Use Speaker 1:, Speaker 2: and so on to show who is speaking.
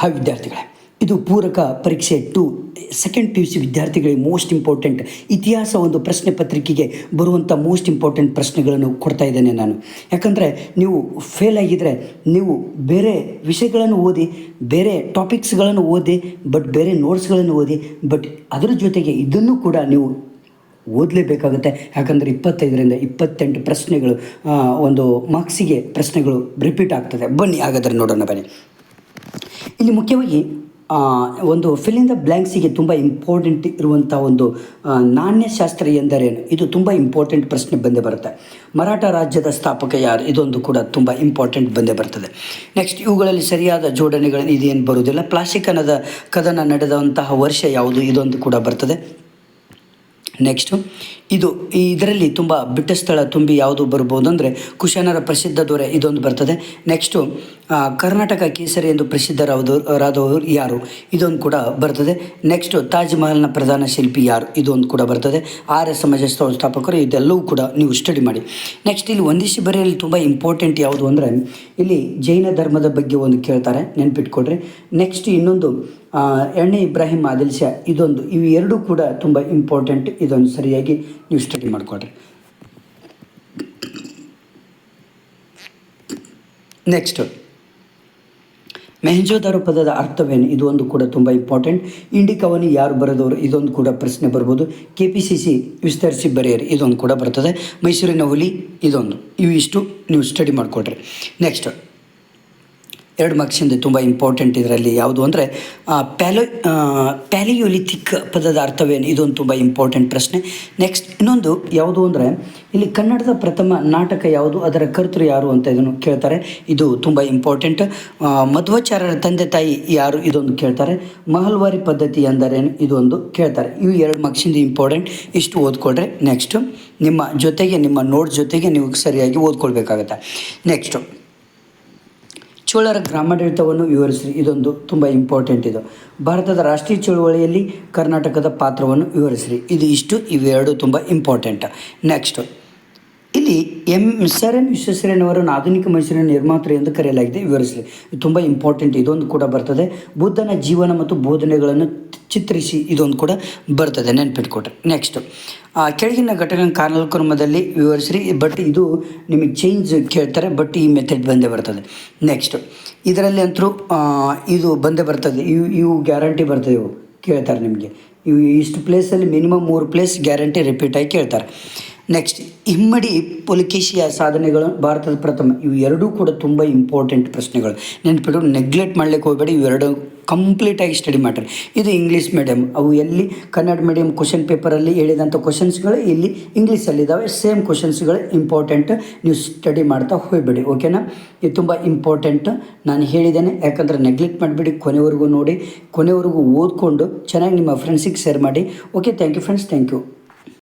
Speaker 1: Hi ವಿದ್ಯಾರ್ಥಿಗಳೇ. ಇದು ಪೂರಕ ಪರೀಕ್ಷೆ two second P U C ವಿದ್ಯಾರ್ಥಿಗಳಿಗೆ ಮೋಸ್ಟ್ ಇಂಪಾರ್ಟೆಂಟ್ ಇತಿಹಾಸ ಒಂದು ಪ್ರಶ್ನೆ ಪತ್ರಿಕೆಗೆ ಬರುವಂಥ ಮೋಸ್ಟ್ ಇಂಪಾರ್ಟೆಂಟ್ ಪ್ರಶ್ನೆಗಳನ್ನು ಕೊಡ್ತಾ ಇದ್ದೇನೆ ನಾನು. ಯಾಕಂದರೆ ನೀವು ಫೇಲ್ ಆಗಿದ್ದರೆ ನೀವು ಬೇರೆ ವಿಷಯಗಳನ್ನು ಓದಿ, ಬೇರೆ ಟಾಪಿಕ್ಸ್ಗಳನ್ನು ಓದಿ ಬಟ್ ಬೇರೆ ನೋಟ್ಸ್ಗಳನ್ನು ಓದಿ ಬಟ್ ಅದರ ಜೊತೆಗೆ ಇದನ್ನು ಕೂಡ ನೀವು ಓದಲೇಬೇಕಾಗುತ್ತೆ. ಯಾಕಂದರೆ ಇಪ್ಪತ್ತೈದರಿಂದ ಇಪ್ಪತ್ತೆಂಟು ಪ್ರಶ್ನೆಗಳು ಒಂದು ಮಾರ್ಕ್ಸಿಗೆ ಪ್ರಶ್ನೆಗಳು ರಿಪೀಟ್ ಆಗ್ತದೆ. ಬನ್ನಿ ಹಾಗಾದರೆ ನೋಡೋಣ ಬನ್ನಿ. ಇಲ್ಲಿ ಮುಖ್ಯವಾಗಿ ಒಂದು ಫಿಲ್ ದ ಬ್ಲ್ಯಾಂಕ್ಸಿಗೆ ತುಂಬ ಇಂಪಾರ್ಟೆಂಟ್ ಇರುವಂಥ ಒಂದು ನಾಣ್ಯಶಾಸ್ತ್ರ ಎಂದರೇನು? ಇದು ತುಂಬ ಇಂಪಾರ್ಟೆಂಟ್ ಪ್ರಶ್ನೆ ಬಂದೇ ಬರುತ್ತೆ. ಮರಾಠ ರಾಜ್ಯದ ಸ್ಥಾಪಕ ಯಾರು? ಇದೊಂದು ಕೂಡ ತುಂಬ ಇಂಪಾರ್ಟೆಂಟ್ ಬಂದೇ ಬರ್ತದೆ. ನೆಕ್ಸ್ಟ್ ಇವುಗಳಲ್ಲಿ ಸರಿಯಾದ ಜೋಡಣೆಗಳು ಇದೇನು ಬರುವುದಿಲ್ಲ. ಪ್ಲಾಸ್ಟಿಕನದ ಕದನ ನಡೆದಂತಹ ವರ್ಷ ಯಾವುದು? ಇದೊಂದು ಕೂಡ ಬರ್ತದೆ. ನೆಕ್ಸ್ಟು ಇದು ಇದರಲ್ಲಿ ತುಂಬ ಬಿಟ್ಟ ಸ್ಥಳ ತುಂಬಿ ಯಾವುದು ಬರ್ಬೋದು ಅಂದರೆ ಕುಶನರ ಪ್ರಸಿದ್ಧ ದೊರೆ ಇದೊಂದು ಬರ್ತದೆ. ನೆಕ್ಸ್ಟು ಕರ್ನಾಟಕ ಕೇಸರಿ ಎಂದು ಪ್ರಸಿದ್ಧರಾದವರು ರಾದವರು ಯಾರು? ಇದೊಂದು ಕೂಡ ಬರ್ತದೆ. ನೆಕ್ಸ್ಟ್ ತಾಜ್ ಮಹಲ್ನ ಪ್ರಧಾನ ಶಿಲ್ಪಿ ಯಾರು? ಇದೊಂದು ಕೂಡ ಬರ್ತದೆ. ಆರ್ಯ ಸಮಾಜ ಸಂಸ್ಥಾಪಕರು ಇದೆಲ್ಲವೂ ಕೂಡ ನೀವು ಸ್ಟಡಿ ಮಾಡಿ. ನೆಕ್ಸ್ಟ್ ಇಲ್ಲಿ ಒಂದಿಷ್ಟು ಬರೆಯಲ್ಲಿ ತುಂಬ ಇಂಪಾರ್ಟೆಂಟ್ ಯಾವುದು ಅಂದರೆ, ಇಲ್ಲಿ ಜೈನ ಧರ್ಮದ ಬಗ್ಗೆ ಒಂದು ಕೇಳ್ತಾರೆ ನೆನ್ಪಿಟ್ಕೊಡ್ರಿ ನೆಕ್ಸ್ಟ್ ಇನ್ನೊಂದು ಎಣ್ಣೆ ಇಬ್ರಾಹಿಂ ಆದಿಲ್ ಶಾ ಇದೊಂದು, ಇವು ಎರಡೂ ಕೂಡ ತುಂಬ ಇಂಪಾರ್ಟೆಂಟ್ ಇದೊಂದು ಸರಿಯಾಗಿ ನೀವು ಸ್ಟಡಿ ಮಾಡಿಕೊಡ್ರಿ ನೆಕ್ಸ್ಟ್ ಮೆಹಂಜೋದಾರೋ ಪದದ ಅರ್ಥವೇನು? ಇದು ಒಂದು ಕೂಡ ತುಂಬ ಇಂಪಾರ್ಟೆಂಟ್ ಇಂಡಿಕಾವನ್ನು ಯಾರು ಬರೆದವರು? ಇದೊಂದು ಕೂಡ ಪ್ರಶ್ನೆ ಬರ್ಬೋದು. ಕೆ ಪಿ ಸಿ ಸಿ ವಿಸ್ತರಿಸಿ ಬರೆಯಿರಿ. ಇದೊಂದು ಕೂಡ ಬರ್ತದೆ. ಮೈಸೂರಿನ ಹುಲಿ, ಇದೊಂದು. ಇವು ಇಷ್ಟು. ನೀವು ಸ್ಟಡಿ ಮಾಡಿಕೊಡ್ರಿ ನೆಕ್ಸ್ಟ್ ಎರಡು ಮಾರ್ಕ್ಸಿಂದ ತುಂಬ ಇಂಪಾರ್ಟೆಂಟ್ ಇದರಲ್ಲಿ ಯಾವುದು ಅಂದರೆ ಪ್ಯಾಲೋ ಪ್ಯಾಲಿಯೋಲಿಥಿಕ್ ಪದದ ಅರ್ಥವೇನು? ಇದೊಂದು ತುಂಬ ಇಂಪಾರ್ಟೆಂಟ್ ಪ್ರಶ್ನೆ. ನೆಕ್ಸ್ಟ್ ಇನ್ನೊಂದು ಯಾವುದು ಅಂದರೆ, ಇಲ್ಲಿ ಕನ್ನಡದ ಪ್ರಥಮ ನಾಟಕ ಯಾವುದು? ಅದರ ಕರ್ತೃ ಯಾರು ಅಂತ ಇದನ್ನು ಕೇಳ್ತಾರೆ. ಇದು ತುಂಬ ಇಂಪಾರ್ಟೆಂಟ್ ಮಧ್ವಾಚಾರ್ಯರ ತಂದೆ ತಾಯಿ ಯಾರು? ಇದೊಂದು ಕೇಳ್ತಾರೆ. ಮಹಲ್ವಾರಿ ಪದ್ಧತಿ ಎಂದರೇನು? ಇದೊಂದು ಕೇಳ್ತಾರೆ. ಇವು ಎರಡು ಮಾರ್ಕ್ಸಿಂದ ಇಂಪಾರ್ಟೆಂಟ್ ಇಷ್ಟು ಓದ್ಕೊಳ್ರೆ ನೆಕ್ಸ್ಟು ನಿಮ್ಮ ಜೊತೆಗೆ, ನಿಮ್ಮ ನೋಟ್ ಜೊತೆಗೆ ನೀವು ಸರಿಯಾಗಿ ಓದ್ಕೊಳ್ಬೇಕಾಗತ್ತೆ. ನೆಕ್ಸ್ಟು ಚೋಳರ ಗ್ರಾಮಾಡಳಿತವನ್ನು ವಿವರಿಸಿರಿ. ಇದೊಂದು ತುಂಬ ಇಂಪಾರ್ಟೆಂಟ್ ಇದು. ಭಾರತದ ರಾಷ್ಟ್ರೀಯ ಚಳುವಳಿಯಲ್ಲಿ ಕರ್ನಾಟಕದ ಪಾತ್ರವನ್ನು ವಿವರಿಸಿರಿ. ಇದು ಇಷ್ಟು, ಇವೆರಡು ತುಂಬ ಇಂಪಾರ್ಟೆಂಟ್ ನೆಕ್ಸ್ಟ್ ಇಲ್ಲಿ ಎಂ ಸರ್ ಎಂ ವಿಶ್ವೇಶ್ವರಯ್ಯನವರನ್ನು ಆಧುನಿಕ ಮೈಸೂರಿನ ನಿರ್ಮಾತೃ ಎಂದು ಕರೆಯಲಾಗಿದೆ. ವಿವರಿಸಲಿ ಇದು ತುಂಬ ಇಂಪಾರ್ಟೆಂಟ್ ಇದೊಂದು ಕೂಡ ಬರ್ತದೆ. ಬುದ್ಧನ ಜೀವನ ಮತ್ತು ಬೋಧನೆಗಳನ್ನು ಚಿತ್ರಿಸಿ ಇದೊಂದು ಕೂಡ ಬರ್ತದೆ, ನೆನ್ಪಿಟ್ಕೊಟ್ರೆ. ನೆಕ್ಸ್ಟ್ ಕೆಳಗಿನ ಘಟನೆ ಕಾಲಕ್ರಮದಲ್ಲಿ ವಿವರಿಸಿರಿ. ಬಟ್ ಇದು ನಿಮಗೆ ಚೇಂಜ್ ಕೇಳ್ತಾರೆ ಬಟ್ ಈ ಮೆಥಡ್ ಬಂದೇ ಬರ್ತದೆ. ನೆಕ್ಸ್ಟ್ ಇದರಲ್ಲಿ ಅಂತರೂ ಇದು ಬಂದೇ ಬರ್ತದೆ. ಇವು ಇವು ಗ್ಯಾರಂಟಿ ಬರ್ತದೆ ಇವು, ಕೇಳ್ತಾರೆ ನಿಮಗೆ. ಇವು ಇಷ್ಟು ಪ್ಲೇಸಲ್ಲಿ ಮಿನಿಮಮ್ ಮೂರು ಪ್ಲೇಸ್ ಗ್ಯಾರಂಟಿ ರಿಪೀಟ್ ಆಗಿ ಕೇಳ್ತಾರೆ. ನೆಕ್ಸ್ಟ್ ಇಮ್ಮಡಿ ಪುಲಕೇಶಿಯ ಸಾಧನೆಗಳು ಭಾರತದ ಪ್ರಥಮ. ಇವು ಎರಡೂ ಕೂಡ ತುಂಬ ಇಂಪಾರ್ಟೆಂಟ್ ಪ್ರಶ್ನೆಗಳು. ನೆನ್ಪಿಟ್ಟು ನೆಗ್ಲೆಕ್ಟ್ ಮಾಡಲಿಕ್ಕೆ ಹೋಗಬೇಡಿ ಇವೆರಡು ಕಂಪ್ಲೀಟಾಗಿ ಸ್ಟಡಿ ಮಾಡಿರಿ. ಇದು ಇಂಗ್ಲೀಷ್ ಮೀಡಿಯಮ್ ಅವು ಎಲ್ಲಿ? ಕನ್ನಡ ಮೀಡಿಯಮ್ ಕ್ವಶನ್ ಪೇಪರಲ್ಲಿ ಹೇಳಿದಂಥ ಕ್ವಶನ್ಸ್ಗಳು ಇಲ್ಲಿ ಇಂಗ್ಲೀಷಲ್ಲಿದ್ದಾವೆ ಸೇಮ್ ಕ್ವಶನ್ಸ್ಗಳು ಇಂಪಾರ್ಟೆಂಟ್ ನೀವು ಸ್ಟಡಿ ಮಾಡ್ತಾ ಹೋಗಬೇಡಿ ಓಕೆನಾ ಇದು ತುಂಬ ಇಂಪಾರ್ಟೆಂಟ್ ನಾನು ಹೇಳಿದ್ದೇನೆ, ಯಾಕಂದರೆ ನೆಗ್ಲೆಕ್ಟ್ ಮಾಡಿಬಿಡಿ ಕೊನೆವರೆಗೂ ನೋಡಿ, ಕೊನೆವರೆಗೂ ಓದ್ಕೊಂಡು ಚೆನ್ನಾಗಿ ನಿಮ್ಮ ಫ್ರೆಂಡ್ಸಿಗೆ ಶೇರ್ ಮಾಡಿ. Okay thank you friends thank you